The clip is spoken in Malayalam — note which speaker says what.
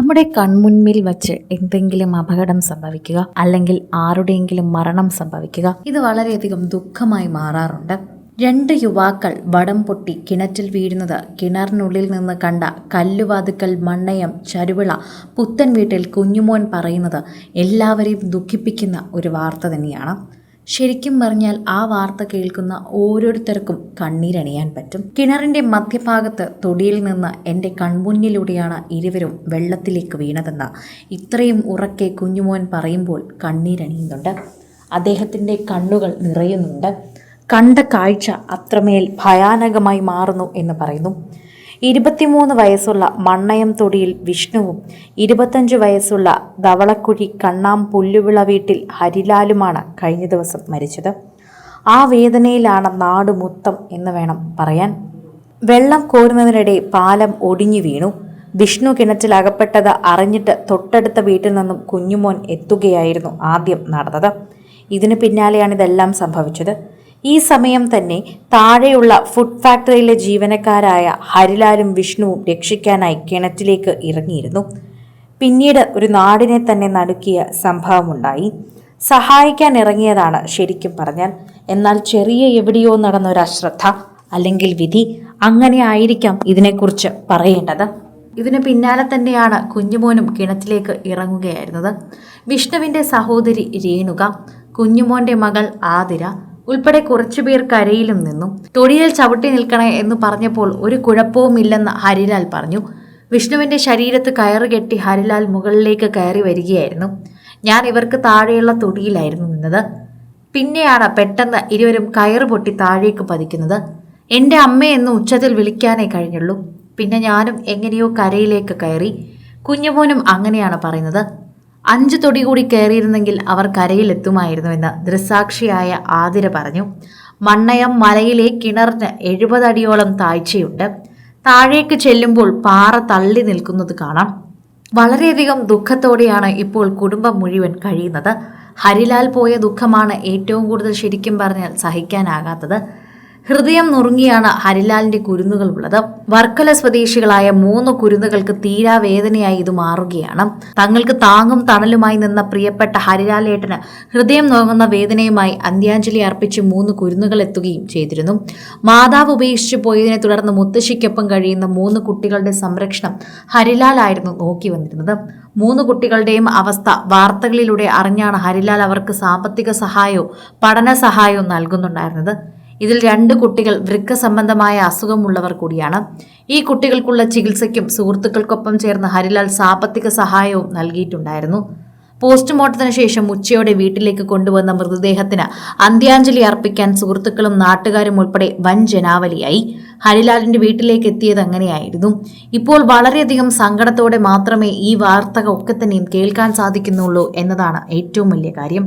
Speaker 1: നമ്മുടെ കൺമുൻപിൽ വച്ച് എന്തെങ്കിലും അപകടം സംഭവിക്കുക അല്ലെങ്കിൽ ആരുടെയെങ്കിലും മരണം സംഭവിക്കുക ഇത് വളരെയധികം ദുഃഖമായി മാറാറുണ്ട്. രണ്ട് യുവാക്കൾ വടം പൊട്ടി കിണറ്റിൽ വീഴുന്നത് കിണറിനുള്ളിൽ നിന്ന് കണ്ട കല്ലുവാതുക്കൽ മണ്ണയം ചരുവിള പുത്തൻ വീട്ടിൽ കുഞ്ഞുമോൻ പറയുന്നത് എല്ലാവരെയും ദുഃഖിപ്പിക്കുന്ന ഒരു വാർത്ത തന്നെയാണ്. ശരിക്കും പറഞ്ഞാൽ ആ വാർത്ത കേൾക്കുന്ന ഓരോരുത്തർക്കും കണ്ണീരണിയാൻ പറ്റും. കിണറിന്റെ മധ്യഭാഗത്ത് തൊടിയിൽ നിന്ന് എന്റെ കൺമുന്നിലൂടെയാണ് ഇരുവരും വെള്ളത്തിലേക്ക് വീണതെന്ന് ഇത്രയും ഉറക്കെ കുഞ്ഞുമോൻ പറയുമ്പോൾ കണ്ണീരണിയുന്നുണ്ട്. അദ്ദേഹത്തിന്റെ കണ്ണുകൾ നിറയുന്നുണ്ട്. കണ്ട കാഴ്ച അത്രമേൽ ഭയാനകമായി മാറുന്നു എന്ന് പറയുന്നു. ഇരുപത്തിമൂന്ന് വയസ്സുള്ള മണ്ണയം തൊടിയിൽ വിഷ്ണുവും ഇരുപത്തഞ്ച് വയസ്സുള്ള ധവളക്കുഴി കണ്ണാം പുല്ലുവിള വീട്ടിൽ ഹരിലാലുമാണ് കഴിഞ്ഞ ദിവസം മരിച്ചത്. ആ വേദനയിലാണ് നാട് മൊത്തം എന്ന് വേണം പറയാൻ. വെള്ളം കോരുന്നതിനിടെ പാലം ഒടിഞ്ഞു വീണു. വിഷ്ണു കിണറ്റിൽ അകപ്പെട്ടത് അറിഞ്ഞിട്ട് തൊട്ടടുത്ത വീട്ടിൽ നിന്നും കുഞ്ഞുമോൻ എത്തുകയായിരുന്നു ആദ്യം നടന്നത്. ഇതിനു പിന്നാലെയാണ് ഇതെല്ലാം സംഭവിച്ചത്. ഈ സമയം തന്നെ താഴെയുള്ള ഫുഡ് ഫാക്ടറിയിലെ ജീവനക്കാരായ ഹരിലാലും വിഷ്ണുവും രക്ഷിക്കാനായി കിണറ്റിലേക്ക് ഇറങ്ങിയിരുന്നു. പിന്നീട് ഒരു നാടിനെ തന്നെ നടുക്കിയ സംഭവമുണ്ടായി. സഹായിക്കാൻ ഇറങ്ങിയതാണ് ശരിക്കും പറഞ്ഞാൽ. എന്നാൽ ചെറിയ എവിടെയോ നടന്ന ഒരു അശ്രദ്ധ അല്ലെങ്കിൽ വിധി അങ്ങനെ ആയിരിക്കാം ഇതിനെക്കുറിച്ച് പറയേണ്ടത്. ഇതിന് പിന്നാലെ തന്നെയാണ് കുഞ്ഞുമോനും കിണറ്റിലേക്ക് ഇറങ്ങുകയായിരുന്നത്. വിഷ്ണുവിന്റെ സഹോദരി രേണുക കുഞ്ഞുമോന്റെ മകൾ ആതിര ഉൾപ്പെടെ കുറച്ചുപേർ കരയിലും നിന്നു തൊടിയിൽ ചവിട്ടി നിൽക്കണേ എന്ന് പറഞ്ഞപ്പോൾ ഒരു കുഴപ്പവുമില്ലെന്ന് ഹരിലാൽ പറഞ്ഞു. വിഷ്ണുവിന്റെ ശരീരത്ത് കയറുകെട്ടി ഹരിലാൽ മുകളിലേക്ക് കയറി വരികയായിരുന്നു. ഞാൻ ഇവർക്ക് താഴെയുള്ള തൊടിയിലായിരുന്നു നിന്നത്. പിന്നെയാണ് പെട്ടെന്ന് ഇരുവരും കയറ് പൊട്ടി താഴേക്ക് പതിക്കുന്നത്. എന്റെ അമ്മയെന്ന് ഉച്ചത്തിൽ വിളിക്കാനേ കഴിഞ്ഞുള്ളൂ. പിന്നെ ഞാനും എങ്ങനെയോ കരയിലേക്ക് കയറി. കുഞ്ഞുമോനും അങ്ങനെയാണ് പറയുന്നത്. അഞ്ച് തൊടി കൂടി കയറിയിരുന്നെങ്കിൽ അവർ കരയിലെത്തുമായിരുന്നുവെന്ന് ദൃസാക്ഷിയായ ആതിര പറഞ്ഞു. മണ്ണയം മലയിലെ കിണറിന് എഴുപതടിയോളം താഴ്ചയുണ്ട്. താഴേക്ക് ചെല്ലുമ്പോൾ പാറ തള്ളി നിൽക്കുന്നത് കാണാം. വളരെയധികം ദുഃഖത്തോടെയാണ് ഇപ്പോൾ കുടുംബം മുഴുവൻ കഴിയുന്നത്. ഹരിലാൽ പോയ ദുഃഖമാണ് ഏറ്റവും കൂടുതൽ ശരിക്കും പറഞ്ഞാൽ സഹിക്കാനാകാത്തത്. ഹൃദയം നുറുങ്ങിയാണ് ഹരിലാലിന്റെ കുരുന്നുകൾ ഉള്ളത് വർക്കല സ്വദേശികളായ മൂന്ന് കുരുന്നുകൾക്ക് തീരാ വേദനയായി ഇത് മാറുകയാണ്. തങ്ങൾക്ക് താങ്ങും തണലുമായി നിന്ന പ്രിയപ്പെട്ട ഹരിലാലേട്ടന് ഹൃദയം നുറങ്ങുന്ന വേദനയുമായി അന്ത്യാഞ്ജലി അർപ്പിച്ച് മൂന്ന് കുരുന്നുകൾ എത്തുകയും ചെയ്തിരുന്നു. മാതാവ് ഉപേക്ഷിച്ചു പോയതിനെ തുടർന്ന് മുത്തശ്ശിക്കൊപ്പം കഴിയുന്ന മൂന്ന് കുട്ടികളുടെ സംരക്ഷണം ഹരിലാലായിരുന്നു നോക്കി വന്നിരുന്നത്. മൂന്ന് കുട്ടികളുടെയും അവസ്ഥ വാർത്തകളിലൂടെ അറിഞ്ഞാണ് ഹരിലാൽ അവർക്ക് സാമ്പത്തിക സഹായവും പഠന സഹായവും നൽകുന്നുണ്ടായിരുന്നത്. ഇതിൽ രണ്ട് കുട്ടികൾ വൃക്ക സംബന്ധമായ അസുഖമുള്ളവർ കൂടിയാണ്. ഈ കുട്ടികൾക്കുള്ള ചികിത്സയ്ക്കും സുഹൃത്തുക്കൾക്കൊപ്പം ചേർന്ന് ഹരിലാൽ സാമ്പത്തിക സഹായവും നൽകിയിട്ടുണ്ടായിരുന്നു. പോസ്റ്റ്മോർട്ടത്തിന് ശേഷം ഉച്ചയോടെ വീട്ടിലേക്ക് കൊണ്ടുവന്ന മൃതദേഹത്തിന് അന്ത്യാഞ്ജലി അർപ്പിക്കാൻ സുഹൃത്തുക്കളും നാട്ടുകാരും ഉൾപ്പെടെ വൻ ജനാവലിയായി. ഹരിലാലിന്റെ വീട്ടിലേക്ക് എത്തിയത് അങ്ങനെയായിരുന്നു. ഇപ്പോൾ വളരെയധികം സങ്കടത്തോടെ മാത്രമേ ഈ വാർത്ത ഒക്കെ തന്നെയും കേൾക്കാൻ സാധിക്കുന്നുള്ളൂ എന്നതാണ് ഏറ്റവും വലിയ കാര്യം.